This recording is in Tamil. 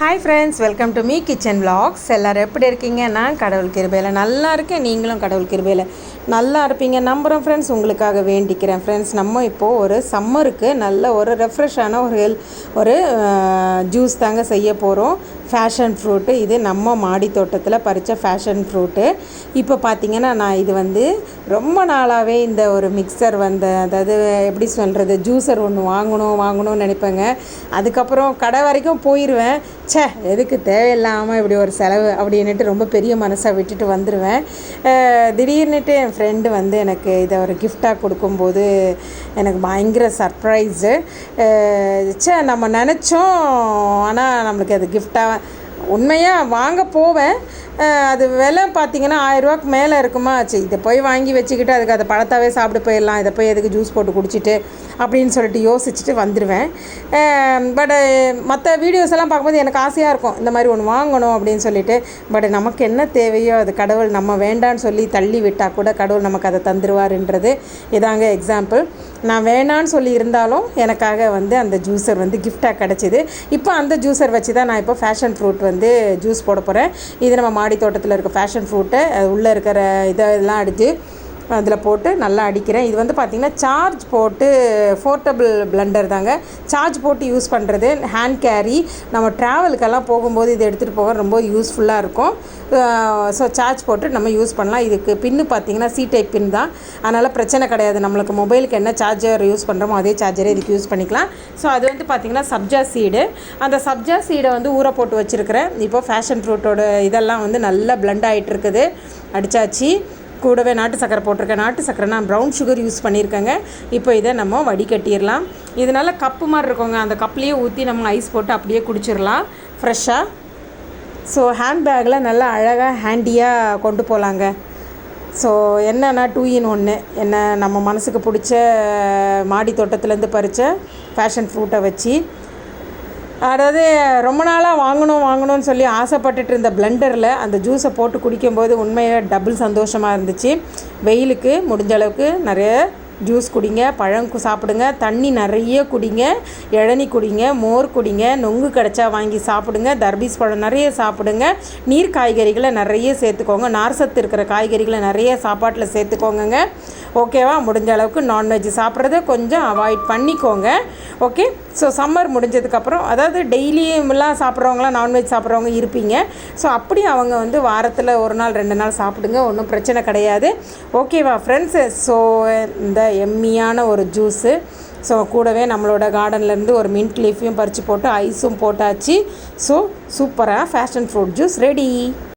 Hi friends welcome to me kitchen vlogs. எல்லோரும் எப்படி இருக்கீங்க? நான் கடவுள் கிருபையில் நல்லா இருக்கேன். நீங்களும் கடவுள் கிருபையில் நல்லா இருப்பீங்க. நம்புகிறோம் ஃப்ரெண்ட்ஸ் உங்களுக்காக வேண்டிக்கிறேன் ஃப்ரெண்ட்ஸ் நம்ம இப்போது ஒரு சம்மருக்கு நல்ல ஒரு ரெஃப்ரெஷ்ஷான ஒரு ஹெல் ஒரு ஜூஸ் தாங்க செய்ய போகிறோம் ஃபேஷன் ஃப்ரூட்டு இது நம்ம மாடி தோட்டத்தில் பறித்த ஃபேஷன் ஃப்ரூட்டு இப்போ பார்த்தீங்கன்னா நான் இது வந்து ரொம்ப நாளாகவே இந்த ஒரு மிக்சர் வந்த அதாவது எப்படி சொல்கிறது ஜூஸர் ஒன்று வாங்கணும் வாங்கணும்னு நினைப்பேங்க. அதுக்கப்புறம் கடை வரைக்கும் போயிடுவேன் ச்சே எதுக்கு தேவையில்லாமல் இப்படி ஒரு செலவு அப்படின்னுட்டு ரொம்ப பெரிய மனசாக விட்டுட்டு வந்துடுவேன் திடீர்னுட்டு என் ஃப்ரெண்டு வந்து எனக்கு இதை ஒரு கிஃப்டாக கொடுக்கும்போது எனக்கு பயங்கர சர்ப்ரைஸு ச்சே நம்ம நினச்சோம் ஆனால் நம்மளுக்கு அது கிஃப்டாக உண்மையாக வாங்க போவேன். அது விலை பார்த்தீங்கன்னா ஆயிரரூவாக்கு மேலே இருக்குமா? சரி இதை போய் வாங்கி வச்சுக்கிட்டு அதுக்கு அதை பழத்தாவே சாப்பிட்டு போயிடலாம். இதை போய் எதுக்கு ஜூஸ் போட்டு குடிச்சிட்டு அப்படின்னு சொல்லிட்டு யோசிச்சுட்டு வந்துடுவேன் பட் மற்ற வீடியோஸ் எல்லாம் பார்க்கும்போது எனக்கு ஆசையாக இருக்கும். இந்த மாதிரி ஒன்று வாங்கணும் அப்படின்னு சொல்லிட்டு. பட் நமக்கு என்ன தேவையோ அது கடவுள் நம்ம வேண்டான்னு சொல்லி தள்ளி விட்டால் கூட கடவுள் நமக்கு அதை தந்துருவாருன்றது. இதாங்க எக்ஸாம்பிள் நான் வேணான்னு சொல்லி இருந்தாலும் எனக்காக வந்து அந்த ஜூஸர் வந்து கிஃப்டாக கிடச்சிது. இப்போ அந்த ஜூஸர் வச்சு தான் நான் இப்போ ஃபேஷன் ஃப்ரூட் வந்து ஜூஸ் போட போகிறேன் இது நம்ம மாடி தோட்டத்தில் இருக்க ஃபேஷன் ஃப்ரூட்டை உள்ளே இருக்கிற இதெல்லாம் அடித்து அதில் போட்டு நல்லா அடிக்கிறேன். இது வந்து பார்த்திங்கன்னா சார்ஜ் போட்டு போர்ட்டபிள் பிளண்டர் தாங்க. சார்ஜ் போட்டு யூஸ் பண்ணுறது ஹேண்ட் கேரி நம்ம ட்ராவலுக்கெல்லாம் போகும்போது இதை எடுத்துகிட்டு போக ரொம்ப யூஸ்ஃபுல்லாக இருக்கும். ஸோ சார்ஜ் போட்டு நம்ம யூஸ் பண்ணலாம். இதுக்கு பின்னு பார்த்தீங்கன்னா சி டைப் பின் தான். அதனால் பிரச்சனை கிடையாது. நம்மளுக்கு மொபைலுக்கு என்ன சார்ஜர் யூஸ் பண்ணுறோமோ அதே சார்ஜரே இதுக்கு யூஸ் பண்ணிக்கலாம். ஸோ அது வந்து பார்த்திங்கன்னா சப்ஜா சீடு அந்த சப்ஜா சீடை வந்து ஊற போட்டு வச்சுருக்கிறேன். இப்போ ஃபேஷன் ஃப்ரூட்டோட இதெல்லாம் வந்து நல்லா பிளெண்ட் ஆகிட்டு இருக்குது. அடித்தாச்சு கூடவே நாட்டு சக்கரை போட்டிருக்கேன். நாட்டு சக்கரை நான் ப்ரௌன் சுகர் யூஸ் பண்ணியிருக்கேங்க. இப்போ இதை நம்ம வடிகட்டிடலாம். இதனால் கப்பு மாதிரி இருக்கோங்க. அந்த கப்லேயே ஊற்றி நம்ம ஐஸ் போட்டு அப்படியே குடிச்சிடலாம். ஃப்ரெஷ்ஷாக ஸோ ஹேண்ட்பேக்கில் நல்லா அழகாக ஹேண்டியாக கொண்டு போகலாங்க ஸோ என்னென்னா டூ இன் ஒன்று என்ன நம்ம மனசுக்கு பிடிச்ச மாடி தோட்டத்துலேருந்து பறித்த ஃபேஷன் ஃப்ரூட்டை வச்சு அதாவது ரொம்ப நாளாக வாங்கணும் வாங்கணும்னு சொல்லி ஆசைப்பட்டுட்டு இருந்த பிளெண்டரில் அந்த ஜூஸை போட்டு குடிக்கும்போது உண்மையாக டபுள் சந்தோஷமாக இருந்துச்சு. வெயிலுக்கு முடிஞ்ச அளவுக்கு நிறைய ஜூஸ் குடிங்க பழம் சாப்பிடுங்க தண்ணி நிறைய குடிங்க இளநி குடிங்க மோர் குடிங்க நொங்கு கிடச்சா வாங்கி சாப்பிடுங்க தர்பீஸ் பழம் நிறைய சாப்பிடுங்க நீர் காய்கறிகளை நிறைய சேர்த்துக்கோங்க நார் சத்து இருக்கிற காய்கறிகளை நிறைய சாப்பாட்டில் சேர்த்துக்கோங்கங்க. ஓகேவா? முடிஞ்ச அளவுக்கு நான்வெஜ் சாப்பிட்றத கொஞ்சம் அவாய்ட் பண்ணிக்கோங்க. ஓகே? ஸோ சம்மர் முடிஞ்சதுக்கப்புறம் அதாவது டெய்லியும்லாம் சாப்பிட்றவங்களாம் நான்வெஜ் சாப்பிட்றவங்க இருப்பீங்க. ஸோ அப்படி அவங்க வந்து வாரத்தில் ஒரு நாள் ரெண்டு நாள் சாப்பிடுங்க. ஒன்றும் பிரச்சனை கிடையாது. ஓகேவா ஃப்ரெண்ட்ஸு ஸோ இந்த எம்மியான ஒரு ஜூஸு ஸோ கூடவே நம்மளோட கார்டன்லேருந்து ஒரு மின்ட் லீஃபையும் பறித்து போட்டு ஐஸும் போட்டாச்சு. ஸோ சூப்பராக ஃபேஷன் ஃப்ரூட் ஜூஸ் ரெடி